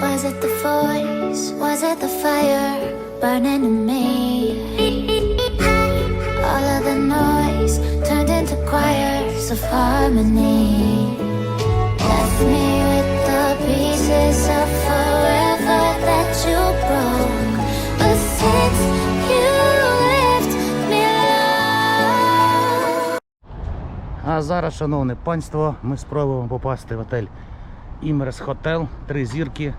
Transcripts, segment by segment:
Was it the voice? Was it the fire burning in me? All of the noise turned into choirs of harmony. Left me with the pieces of forever that you broke. А зараз, шановне панство, ми спробуємо попасти в отель Імерс Хотел, три зірки,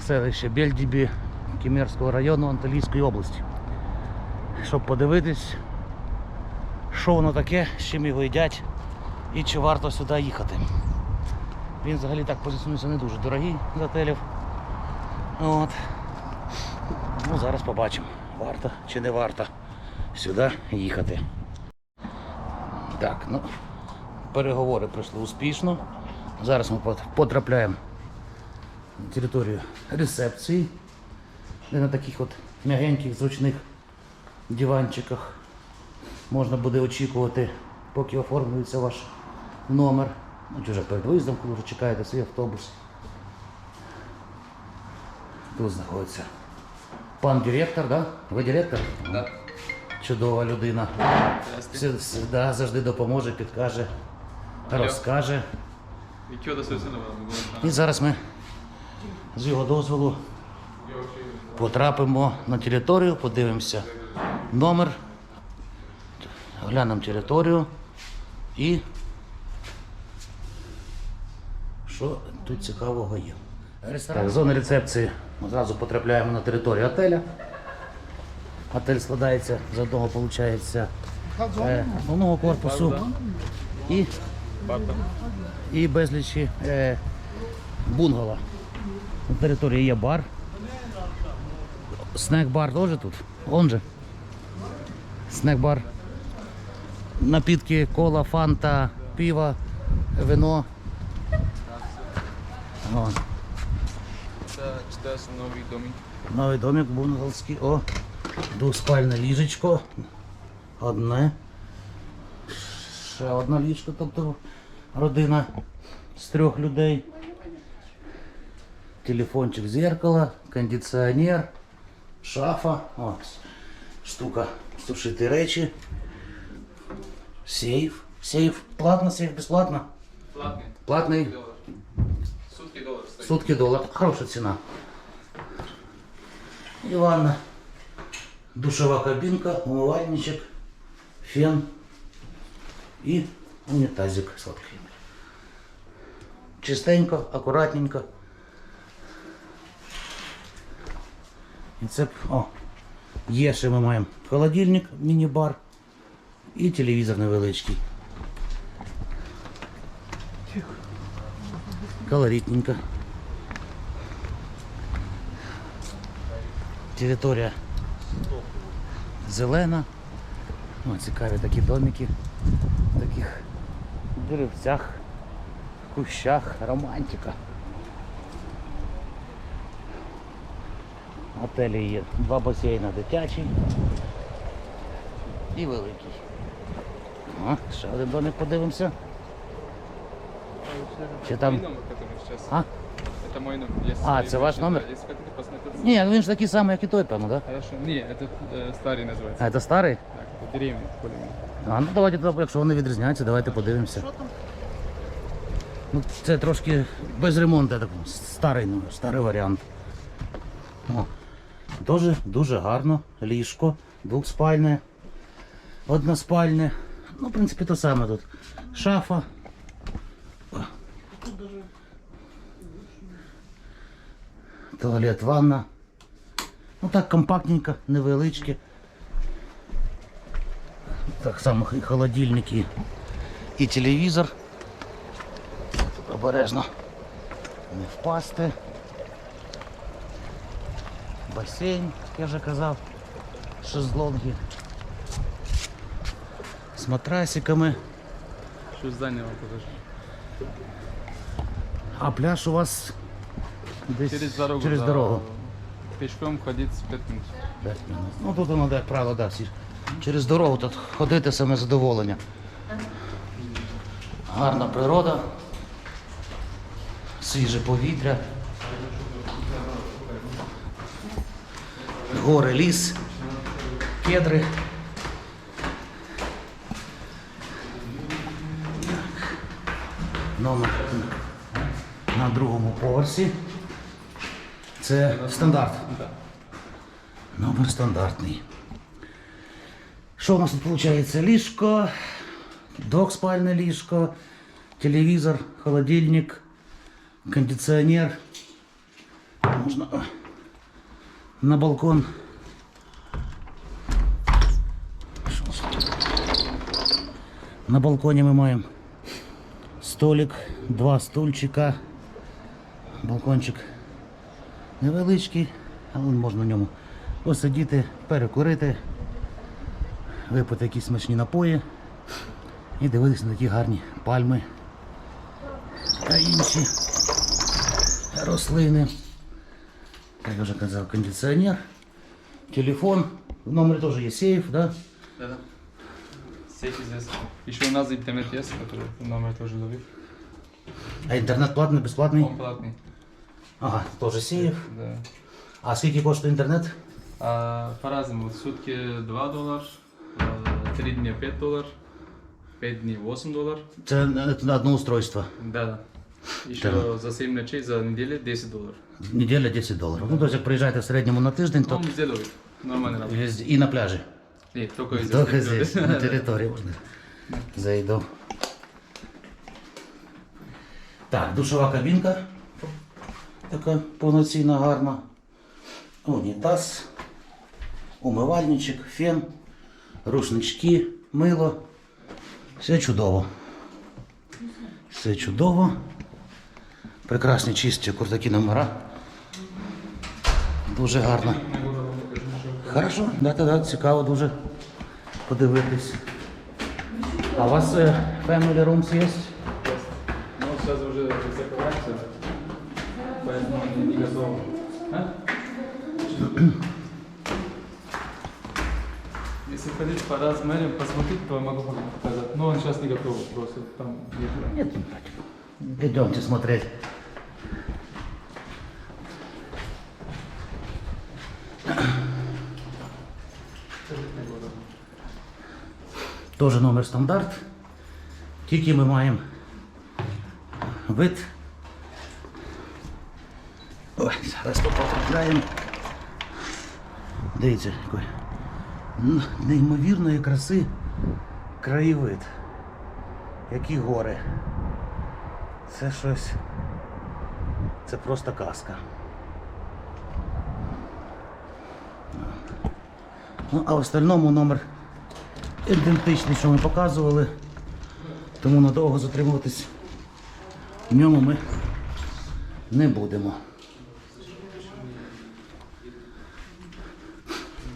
селище Бельдібі Кімерського району Анталійської області. Щоб подивитись, що воно таке, з чим його їдять і чи варто сюди їхати. Він взагалі так позиціонується не дуже дорогий з готелів. От. Ну, зараз побачимо, варто чи не варто сюди їхати. Так, ну, переговори пройшли успішно. Зараз ми потрапляємо територію ресепції, де на таких от м'ягеньких, зручних диванчиках можна буде очікувати, поки оформлюється ваш номер. Ну, чи вже перед виїздом, коли вже чекаєте свій автобус. Тут знаходиться пан директор, да? Ви директор? Да. Чудова людина. Все, все, да, завжди допоможе, підкаже, розкаже. І зараз ми з його дозволу потрапимо на територію, подивимося номер, глянемо територію і що тут цікавого є. Так, зона рецепції. Одразу потрапляємо на територію отеля. Отель складається з одного, виходить, е, одного корпусу і, і безлічі е, бунгало. На території є бар. Снек-бар теж тут. Он же. Снек-бар. Напітки, кола, фанта, пиво, вино. О, Это читается новый домик. новий домик бунгальський. О, двоспальне ліжечко. Одне. Ще одна ліжко, тобто родина з трьох людей. Телефончик, зеркало, кондиціонер, шафа. О, штука сушити речі. Сейф. Сейф. Платно, сейф безплатно. Платный. Платний. Доллар. Сутки доллар стоит. Сутки доллар. Хорошая цена. И ванна. Душова кабинка, умывальничек, фен и унитазик сладкий. Чистенько, акуратненько. І це, о, є ще ми маємо холодильник, міні-бар і телевізор невеличкий. Колоритненько. Територія зелена. О, цікаві такі домики. В таких деревцях, кущах, романтика. В отелі є два басейни дитячий і великий. О, ще один домик подивимося. Чи там. Мой номер, который сейчас. А? Это мой номер. Если А, вы это ваш ищете, номер? да, Если хотите посмотреться. Ні, він ж такий самий, як і той, певно, так? Да? Хорошо. Не, это э, старый называется. А це старий? Так, это деревня, более А, ну давайте, тоді, якщо вони відрізняються, давайте подивимося. Ну, це трошки без ремонту, я так, старий, ну, старий варіант. О, дуже, дуже гарно. Ліжко, двохспальне, односпальне. Ну, в принципі, те саме тут. Шафа. Туалет, ванна. Ну так компактненько, невеличке. Так само і холодильник і, і телевізор. Обережно не впасти. Басейн, як я вже казав, шезлонги. З матрасиками. Что здание вам покажу. А пляж у вас десь Через дорогу. через да, дорогу. Пешком ходить 5 минут. П'ять минут. Ну тут воно, як правило, да, всі. Через дорогу тут ходити саме задоволення. Гарна природа, свіже повітря. гори, ліс, кедри. Так. Номер на другому поверсі. Це стандарт. Да. Номер стандартний. Що у нас тут виходить? Ліжко, двохспальне ліжко, телевізор, холодильник, кондиціонер. Можна о, на балкон. На балконі ми маємо столик, два стульчика, балкончик невеличкий, але можна на ньому посидіти, перекурити, випити якісь смачні напої і дивитися на такі гарні пальми та інші рослини. Як я вже казав, кондиціонер, телефон. В номері теж є сейф, да? Да, да. Сейф здесь. Еще у нас интернет есть, который номер тоже ловит. А інтернет платний, безплатний? Он платный. Ага, теж сейф. Да. А скільки коштує інтернет? А, по-разному. Сутки 2 доллара, 3 дня 5 долларов, 5 дней 8 долларов. Це на на одне устройство. Да, да. Еще Да. за 7 ночей за неделю 10 долларов. Неділя 10 доларів. Ну, тобто, як приїжджаєте в середньому на тиждень, то Он везде ловит. Нормально работает. везде- і на пляжі. Нет, только здесь. Только здесь, на території можна. Зайду. Так, душова кабінка. Така повноцінна, гарна. Унітаз, умивальничок, фен, рушнички, мило. Все чудово. Все чудово. Прекрасні чисті такі номера. Дуже гарно. Хорошо, да, да, да, цікаво дуже подивитись. А у вас е, Family Rooms є? Ну, поэтому не, не готово. Если ходить по размерам, посмотреть, то я могу показать. Но он сейчас не готов, просто там нет. Нет, Идемте смотреть. Тоже номер стандарт. Тільки ми маємо вид. Ой, зараз тут потрапляємо. Дивіться, який неймовірної краси краєвид. Які гори. Це щось. Це просто казка. Ну, а в остальному номер ідентичний, що ми показували. Тому надовго затримуватись в ньому ми не будемо.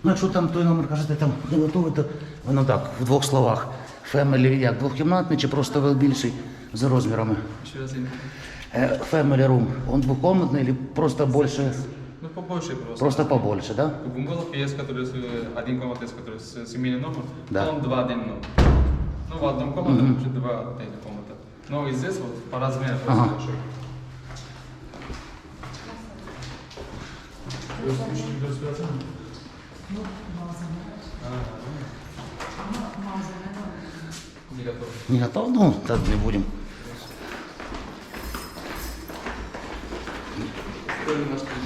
Ну, якщо там той номер кажете, там не готовий, то воно так, в двох словах. Family як двохкімнатний чи просто більший за розмірами? Я не- Э, он двухкомнатный или просто больше, Ну, побольше просто. просто побольше, да? Бунгало есть, который с, э, один комнат есть, который с семейный номер, Да. потом два один номер. Ну, в одном комнате уже два отдельных комната. Но и здесь вот по размеру просто Ага. большой. Не готов. Не готов? Ну, так не будем.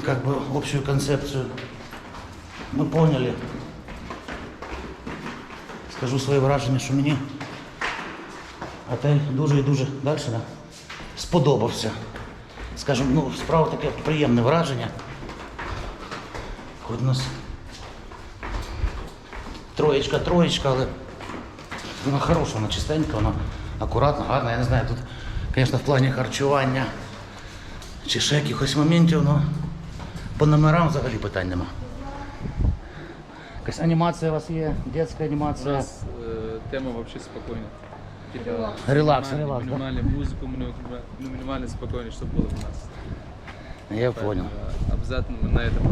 Как бы общую концепцию мы поняли. Скажу своє враження, що мені готель дуже і дуже далі да? сподобався. Скажімо, ну, справа таке приємне враження. Хоч у нас троєчка, троєчка, але вона хороша, вона чистенька, вона акуратна, гарна. Я не знаю, тут, звісно, в плані харчування чи ще якихось моментів, але по номерам взагалі питань нема. Якась анімація у вас є, дитяча У анімація. нас э, тема вообще спокойная. Типа, Релакс, минимальный- релакс, да? Минимальную музыку, мини- ну, минимально спокойно, чтобы было у нас. Я понял. Э, Обязательно мы на этом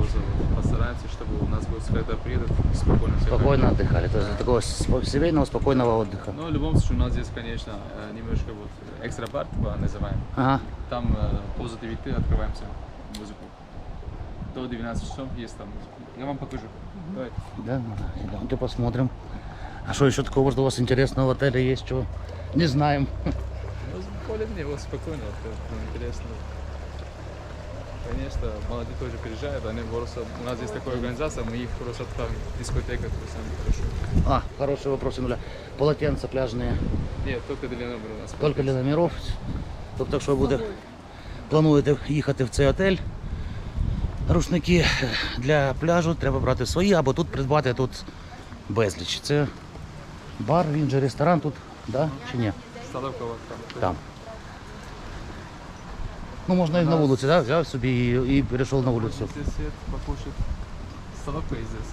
постараемся, чтобы у нас будет, когда приедут, спокойно все. Спокойно отдыхали. То есть такого семейного, спокойного отдыха. Но в любом случае у нас здесь, конечно, э, немножко вот экстра бар, типа, называем. Ага. Там э, поза 9 открываемся музыку. до 12 часов есть там. Я вам покажу. Давайте. Да, ну, идемте посмотрим. А что еще такого, что у вас интересного в отеле есть, чего не знаем? Ну, более мне спокойно, вот, это интересно. Конечно, молодые тоже приезжают, они просто, у нас есть такая организация, мы их просто отправим в дискотеку, то есть они хорошо. А, хороший вопрос, нуля. Полотенца пляжные Нет, только для номера у нас. тільки для номерів. Тобто, якщо буде, плануєте їхати в цей отель, рушники для пляжу треба брати свої, або тут придбати тут безліч. Це бар, він же ресторан тут, да? чи ні? Столовка вот там. Там. Ну, можна і на вулиці, да? взяв собі і, і перейшов на вулицю. Здесь свет, покушать. Столовка есть здесь.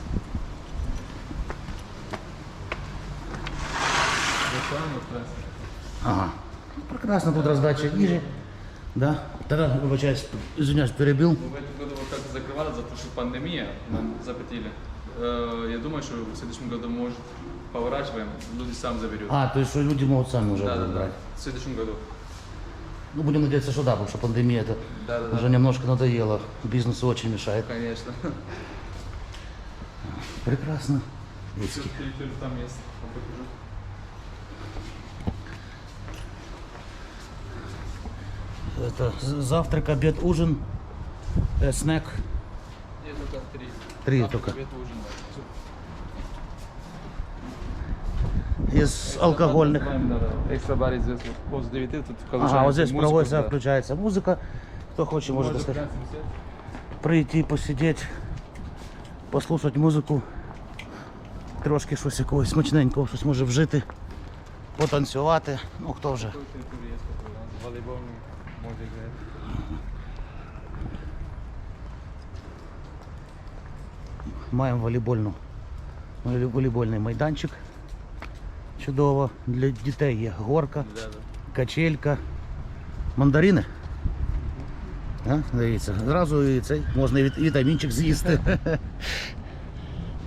Ресторан вот раз. Ага. Ну, Прекрасно, тут раздача їжі. Да? Тогда, вибачаюсь, извиняюсь, перебил. Ну, в этом году вот как закрывали, за то, что пандемия, нам запретили. Э, Я думаю, что в следующем году, может, поворачиваем, люди сам заберут. А, то есть, что люди могут сами уже да, да, да. брать. В следующем году. Ну, будем надеяться, что да, потому что пандемия это Да, да, да. уже немножко надоело. Бизнесу очень мешает. Конечно. Прекрасно. Там есть. Покажу. Это завтрак, обед, ужин, э, снэк. Нет, только три. Три Завтрак, только. обед, ужин, да. 9 тут Ага, вот здесь музыку, проводится, да. включается музыка. Кто хочет, может Можно сказать, прям сидеть. прийти, посидеть, послухати музику, трошки щось якогось смачненького, щось може вжити, потанцювати. Ну хто вже. Такой территории есть такой, у нас волейбольный можно играть. Маємо волейбольну, волей- волейбольний майданчик. Чудово. Для дітей є горка, качелька, мандарини. А, дивіться, зразу і цей можна і вітамінчик з'їсти.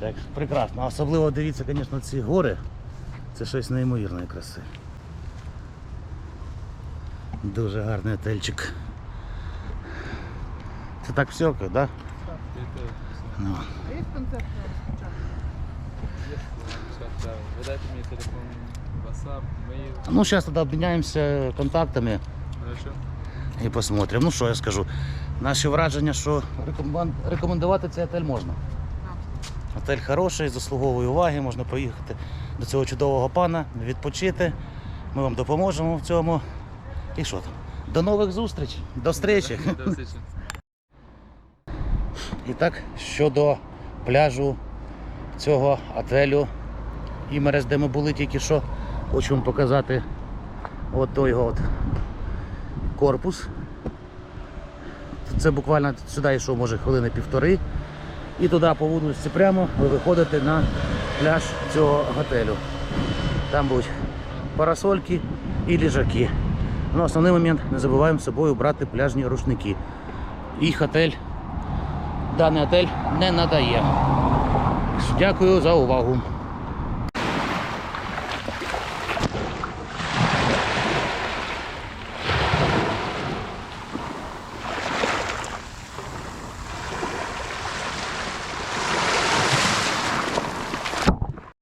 так, прекрасно. Особливо дивіться, звісно, ці гори. Це щось неймовірної краси. Дуже гарний отельчик. Це так все, так? Да? Ну. А есть концерт сейчас, да. Вы дайте мне телефон, WhatsApp, mail. ну, зараз тоді обміняємося контактами. Хорошо? і посмотрим. Ну що я скажу? Наші враження, що рекомен- рекомендувати цей отель можна. Отель хороший, заслуговує уваги, можна поїхати до цього чудового пана, відпочити. Ми вам допоможемо в цьому. І що там? До нових зустріч, до зустрічі. До встречи. І так, щодо пляжу цього отелю Імерес, де ми були тільки що, хочу вам показати от той от корпус. Це буквально сюди йшов, може, хвилини півтори. І туди по вулиці прямо ви виходите на пляж цього готелю. Там будуть парасольки і ліжаки. Ну, основний момент не забуваємо з собою брати пляжні рушники. Їх отель даний отель не надає. Дякую за увагу.